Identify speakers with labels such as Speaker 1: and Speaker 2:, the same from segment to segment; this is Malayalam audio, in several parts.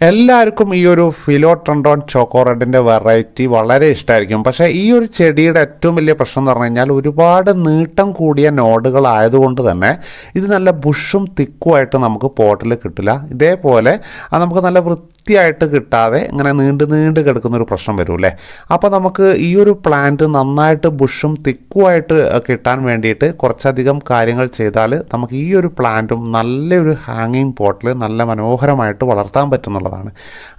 Speaker 1: എല്ലാവർക്കും ഈ ഒരു ഫിലോട്രണ്ടോൺ ചോക്കോറഡിന്റെ വെറൈറ്റി വളരെ ഇഷ്ടമായിരിക്കും. പക്ഷേ ഈ ഒരു ചെടിയുടെ ഏറ്റവും വലിയ പ്രശ്നം എന്ന് പറഞ്ഞു കഴിഞ്ഞാൽ ഒരുപാട് നീട്ടം കൂടിയ നോഡുകളായതുകൊണ്ട് തന്നെ ഇത് നല്ല ബുഷും തിക്കുമായിട്ട് നമുക്ക് പോട്ടിൽ കിട്ടില്ല. ഇതേപോലെ നമുക്ക് നല്ല വൃത്തിയായിട്ട് കിട്ടാതെ ഇങ്ങനെ നീണ്ട് നീണ്ട് കിടക്കുന്ന ഒരു പ്രശ്നം വരും അല്ലേ? അപ്പോൾ നമുക്ക് ഈ ഒരു പ്ലാന്റ് നന്നായിട്ട് ബുഷും തിക്കുമായിട്ട് കിട്ടാൻ വേണ്ടിയിട്ട് കുറച്ചധികം കാര്യങ്ങൾ ചെയ്താൽ നമുക്ക് ഈ ഒരു പ്ലാന്റും നല്ലൊരു ഹാങ്ങിങ് പോട്ടിൽ നല്ല മനോഹരമായിട്ട് വളർത്താൻ പറ്റുന്നുള്ളതാണ്.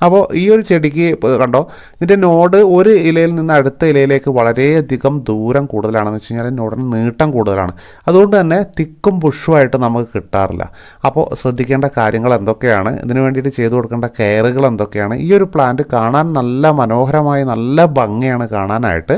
Speaker 1: അപ്പോൾ ഈ ഒരു ചെടിക്ക് കണ്ടോ ഇതിന്റെ നോഡ് ഒരു ഇലയിൽ നിന്ന് അടുത്ത ഇലയിലേക്ക് വളരെയധികം ദൂരം കൂടുതലാണെന്ന് വെച്ച് കഴിഞ്ഞാൽ നോഡിന് നീട്ടം കൂടുതലാണ്. അതുകൊണ്ട് തന്നെ തിക്കും ബുഷുമായിട്ട് നമുക്ക് കിട്ടാറില്ല. അപ്പോൾ ശ്രദ്ധിക്കേണ്ട കാര്യങ്ങൾ എന്തൊക്കെയാണ്? ഇതിനു വേണ്ടിയിട്ട് ചെയ്തു കൊടുക്കേണ്ട കെയറുകൾ എന്തൊക്കെയാണ് ഈ ഒരു പ്ലാന്റ് കാണാൻ നല്ല മനോഹരമായി നല്ല ഭംഗിയാണ് കാണാനായിട്ട്.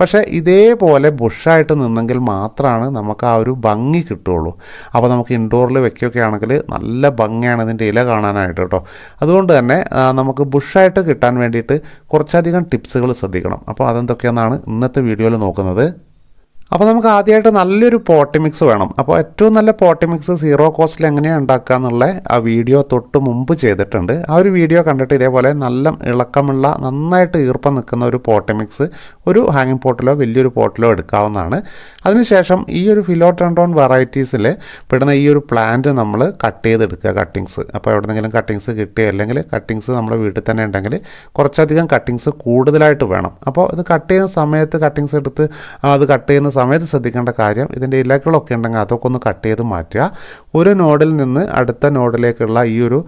Speaker 1: പക്ഷേ ഇതേപോലെ ബുഷായിട്ട് നിന്നെങ്കിൽ മാത്രമാണ് നമുക്ക് ആ ഒരു ഭംഗി കിട്ടുള്ളൂ അപ്പോൾ നമുക്ക് ഇൻഡോറിൽ വെക്കുകയൊക്കെ ആണെങ്കിൽ നല്ല ഭംഗിയാണ് ഇതിന്റെ ഇല കാണാനായിട്ട് കേട്ടോ. അതുകൊണ്ട് തന്നെ നമുക്ക് ബുഷായിട്ട് കിട്ടാൻ വേണ്ടിയിട്ട് കുറച്ചധികം ടിപ്സുകൾ ശ്രദ്ധിക്കണം. അപ്പോൾ അതെന്തൊക്കെയെന്നാണ് ഇന്നത്തെ വീഡിയോയിൽ നോക്കുന്നത്. അപ്പോൾ നമുക്ക് ആദ്യമായിട്ട് നല്ലൊരു പോട്ടി മിക്സ് വേണം. അപ്പോൾ ഏറ്റവും നല്ല പോട്ടി മിക്സ് സീറോ കോസ്റ്റിൽ എങ്ങനെയാണ് ഉണ്ടാക്കുക എന്നുള്ള ആ വീഡിയോ തൊട്ട് മുമ്പ് ചെയ്തിട്ടുണ്ട്. ആ ഒരു വീഡിയോ കണ്ടിട്ട് ഇതേപോലെ നല്ല ഇളക്കമുള്ള നന്നായിട്ട് ഈർപ്പം നിൽക്കുന്ന ഒരു പോട്ടി മിക്സ് ഒരു ഹാങ്ങിങ് പോട്ടിലോ വലിയൊരു പോട്ടിലോ എടുക്കാവുന്നതാണ്. അതിനുശേഷം ഈ ഒരു ഫിലോട്രണ്ടോൺ വെറൈറ്റീസിൽ പെടുന്ന ഈ ഒരു പ്ലാന്റ് നമ്മൾ കട്ട് ചെയ്തെടുക്കുക കട്ടിങ്സ് അപ്പോൾ എവിടെന്നെങ്കിലും കട്ടിങ്സ് കിട്ടുക അല്ലെങ്കിൽ കട്ടിങ്സ് നമ്മുടെ വീട്ടിൽ തന്നെ ഉണ്ടെങ്കിൽ കുറച്ചധികം കട്ടിങ്സ് കൂടുതലായിട്ട് വേണം. അപ്പോൾ ഇത് കട്ട് ചെയ്യുന്ന സമയത്ത് കട്ടിങ്സ് എടുത്ത് അത് കട്ട് ചെയ്യുന്ന സമയത്ത് ശ്രദ്ധിക്കേണ്ട കാര്യം ഇതിന്റെ ഇലകളൊക്കെ ഉണ്ടെങ്കിൽ അതൊക്കെ ഒന്ന് കട്ട് ചെയ്ത് മാറ്റുക. ഒരു നോഡിൽ നിന്ന് അടുത്ത നോഡിലേക്കുള്ള ഈ ഒരു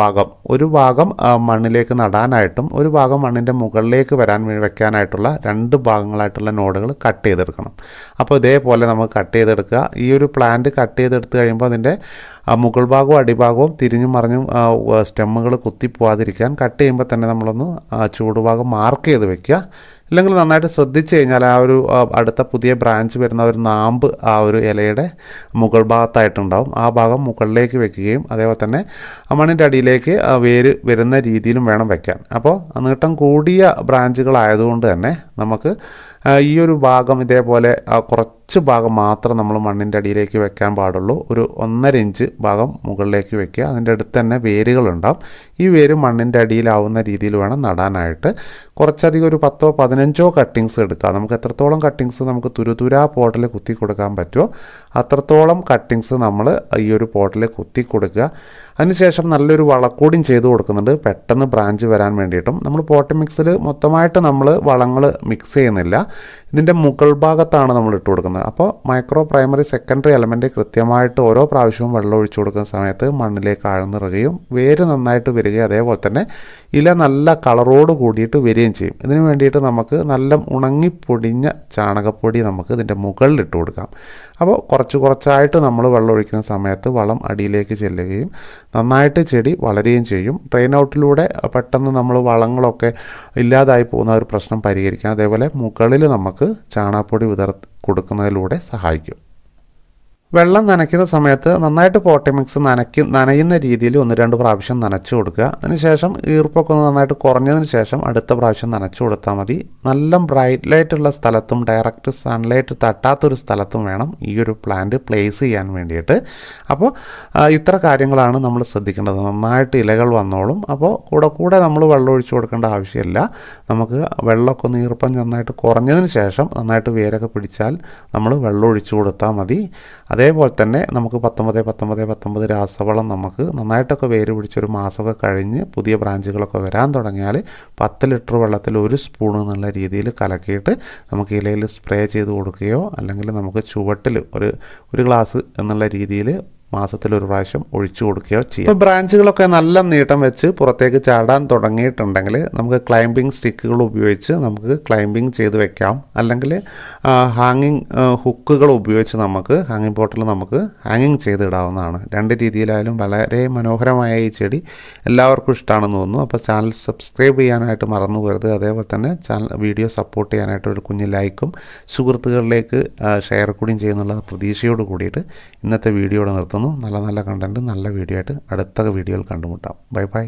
Speaker 1: ഭാഗം. ഒരു ഭാഗം മണ്ണിലേക്ക് നടാനായിട്ടും ഒരു ഭാഗം മണ്ണിന്റെ മുകളിലേക്ക് വരാൻ വയ്ക്കാനായിട്ടുള്ള രണ്ട് ഭാഗങ്ങളായിട്ടുള്ള നോഡുകൾ കട്ട് ചെയ്തെടുക്കണം. അപ്പോൾ ഇതേപോലെ നമുക്ക് കട്ട് ചെയ്തെടുക്കുക. ഈ ഒരു പ്ലാന്റ് കട്ട് ചെയ്തെടുത്ത് കഴിയുമ്പോൾ അതിന്റെ മുകൾ ഭാഗവും അടിഭാഗവും തിരിഞ്ഞും മറിഞ്ഞും സ്റ്റെമ്മുകൾ കുത്തിപ്പോവാതിരിക്കാൻ കട്ട് ചെയ്യുമ്പോൾ തന്നെ നമ്മളൊന്ന് ചൂടുഭാഗം മാർക്ക് ചെയ്ത് വെക്കുക. ഇല്ലെങ്കിൽ നന്നായിട്ട് ശ്രദ്ധിച്ചു കഴിഞ്ഞാൽ ആ ഒരു അടുത്ത പുതിയ ബ്രാഞ്ച് വരുന്ന ഒരു നാമ്പ് ആ ഒരു ഇലയുടെ മുകൾ ഭാഗത്തായിട്ടുണ്ടാവും. ആ ഭാഗം മുകളിലേക്ക് വെക്കുകയും അതേപോലെ തന്നെ മണ്ണിന്റെ അടിയിലേക്ക് വേര് വരുന്ന രീതിയിലും വേണം വെക്കാൻ. അപ്പോൾ നീട്ടം കൂടിയ ബ്രാഞ്ചുകളായതുകൊണ്ട് തന്നെ നമുക്ക് ഈ ഒരു ഭാഗം ഇതേപോലെ ആ, കുറച്ച് ഭാഗം മാത്രം നമ്മൾ മണ്ണിന്റെ അടിയിലേക്ക് വെക്കാൻ പാടുള്ളൂ. ഒരു ഒന്നര ഇഞ്ച് ഭാഗം മുകളിലേക്ക് വെക്കുക. അതിന്റെ അടുത്ത് തന്നെ വേരുകളുണ്ടാവും. ഈ വേര് മണ്ണിന്റെ അടിയിലാവുന്ന രീതിയിൽ വേണം നടാനായിട്ട്. കുറച്ചധികം ഒരു പത്തോ പതിനഞ്ചോ കട്ടിങ്സ് എടുക്കുക നമുക്ക് എത്രത്തോളം കട്ടിങ്സ് നമുക്ക് തുരുതുരാ പോട്ടിൽ കുത്തി കൊടുക്കാൻ പറ്റുമോ അത്രത്തോളം കട്ടിങ്സ് നമ്മൾ ഈ ഒരു പോട്ടിൽ കുത്തി കൊടുക്കുക അതിനുശേഷം നല്ലൊരു വളക്കൂടിയും ചെയ്ത് കൊടുക്കുന്നുണ്ട്. പെട്ടെന്ന് ബ്രാഞ്ച് വരാൻ വേണ്ടിയിട്ടും. നമ്മൾ പോട്ടി മിക്സിൽ മൊത്തമായിട്ട് നമ്മൾ വളങ്ങൾ മിക്സ് ചെയ്യുന്നില്ല. ഇതിന്റെ മുകൾ ഭാഗത്താണ് നമ്മൾ ഇട്ട് കൊടുക്കുന്നത്. അപ്പോൾ മൈക്രോ പ്രൈമറി സെക്കൻഡറി എലമെന്റ് കൃത്യമായിട്ട് ഓരോ പ്രാവശ്യവും വെള്ളം ഒഴിച്ചു കൊടുക്കുന്ന സമയത്ത് മണ്ണിലേക്ക് ആഴ്ന്നിറുകയും വേര് നന്നായിട്ട് വരികയും അതേപോലെ തന്നെ ഇല നല്ല കളറോട് കൂടിയിട്ട് വരികയും ചെയ്യും. ഇതിന് വേണ്ടിയിട്ട് നമുക്ക് നല്ല ഉണങ്ങി പൊടിഞ്ഞ ചാണകപ്പൊടി നമുക്ക് ഇതിന്റെ മുകളിൽ ഇട്ട് കൊടുക്കാം. അപ്പോൾ കുറച്ച് കുറച്ചായിട്ട് നമ്മൾ വെള്ളം ഒഴിക്കുന്ന സമയത്ത് വളം അടിയിലേക്ക് ചെല്ലുകയും നന്നായിട്ട് ചെടി വളരുകയും ചെയ്യും. ട്രെയിൻ ഔട്ടിലൂടെ പെട്ടെന്ന് നമ്മൾ വളങ്ങളൊക്കെ ഇല്ലാതായി പോകുന്ന ഒരു പ്രശ്നം പരിഹരിക്കാം അതേപോലെ മുകളിൽ നമുക്ക് ചാണകപ്പൊടി വിതർ കൊടുക്കുന്നതിലൂടെ സഹായിക്കും. വെള്ളം നനയ്ക്കുന്ന സമയത്ത് നന്നായിട്ട് പോട്ടി മിക്സ് നനയ്ക്ക് നനയുന്ന രീതിയിൽ ഒന്ന് രണ്ട് പ്രാവശ്യം നനച്ചു കൊടുക്കുക. അതിനുശേഷം ഈർപ്പൊക്കെ ഒന്ന് നന്നായിട്ട് കുറഞ്ഞതിന് ശേഷം അടുത്ത പ്രാവശ്യം നനച്ചു കൊടുത്താൽ മതി. നല്ല ബ്രൈറ്റ് ലൈറ്റ് ഉള്ള സ്ഥലത്തും ഡയറക്റ്റ് സൺലൈറ്റ് തട്ടാത്തൊരു സ്ഥലത്തും വേണം ഈ ഒരു പ്ലാന്റ് പ്ലേസ് ചെയ്യാൻ വേണ്ടിയിട്ട്. അപ്പോൾ ഇത്ര കാര്യങ്ങളാണ് നമ്മൾ ശ്രദ്ധിക്കേണ്ടത്. നന്നായിട്ട് ഇലകൾ വന്നോളും. അപ്പോൾ കൂടെ കൂടെ നമ്മൾ വെള്ളം ഒഴിച്ചു കൊടുക്കേണ്ട ആവശ്യമില്ല. നമുക്ക് വെള്ളമൊക്കെ ഒന്ന് ഈർപ്പം നന്നായിട്ട് കുറഞ്ഞതിന് ശേഷം നന്നായിട്ട് വേരൊക്കെ പിടിച്ചാൽ നമ്മൾ വെള്ളം ഒഴിച്ചു കൊടുത്താൽ മതി. അതേപോലെ തന്നെ നമുക്ക് പത്തൊമ്പത് പത്തൊമ്പത് പത്തൊമ്പത് രാസവളം നമുക്ക് നന്നായിട്ടൊക്കെ വേര് പിടിച്ചൊരു മാസമൊക്കെ കഴിഞ്ഞ് പുതിയ ബ്രാഞ്ചുകളൊക്കെ വരാൻ തുടങ്ങിയാൽ പത്ത് ലിറ്റർ വെള്ളത്തിൽ ഒരു സ്പൂൺ എന്നുള്ള രീതിയിൽ കലക്കിയിട്ട് നമുക്ക് ഇലയിൽ സ്പ്രേ ചെയ്ത് കൊടുക്കുകയോ അല്ലെങ്കിൽ നമുക്ക് ചുവട്ടിൽ ഒരു ഒരു ഗ്ലാസ് എന്നുള്ള രീതിയിൽ മാസത്തിൽ ഒരു പ്രാവശ്യം ഒഴിച്ചു കൊടുക്കുകയോ ചെയ്യാം. ഇപ്പോൾ ബ്രാഞ്ചുകളൊക്കെ നല്ല നീട്ടം വെച്ച് പുറത്തേക്ക് ചാടാൻ തുടങ്ങിയിട്ടുണ്ടെങ്കിൽ നമുക്ക് ക്ലൈംബിംഗ് സ്റ്റിക്കുകൾ ഉപയോഗിച്ച് നമുക്ക് ക്ലൈംബിംഗ് ചെയ്ത് വെക്കാം. അല്ലെങ്കിൽ ഹാങ്ങിങ് ഹുക്കുകൾ ഉപയോഗിച്ച് നമുക്ക് ഹാങ്ങിങ് ബോട്ടിൽ നമുക്ക് ഹാങ്ങിങ് ചെയ്തിടാവുന്നതാണ്. രണ്ട് രീതിയിലായാലും വളരെ മനോഹരമായ ഈ ചെടി എല്ലാവർക്കും ഇഷ്ടമാണെന്ന് തോന്നുന്നു. അപ്പോൾ ചാനൽ സബ്സ്ക്രൈബ് ചെയ്യാനായിട്ട് മറന്നു പോകരുത് അതേപോലെ തന്നെ ചാനൽ വീഡിയോ സപ്പോർട്ട് ചെയ്യാനായിട്ട് ഒരു കുഞ്ഞ് ലൈക്കും സുഹൃത്തുക്കളിലേക്ക് ഷെയർ കൂടിയും ചെയ്യുന്നുള്ള പ്രതീക്ഷയോട് കൂടിയിട്ട് ഇന്നത്തെ വീഡിയോയുടെ നിർത്തുന്നു നല്ല നല്ല കണ്ടന്റ് നല്ല വീഡിയോ ആയിട്ട് അടുത്ത വീഡിയോയിൽ കണ്ടുമുട്ടാം. Bye bye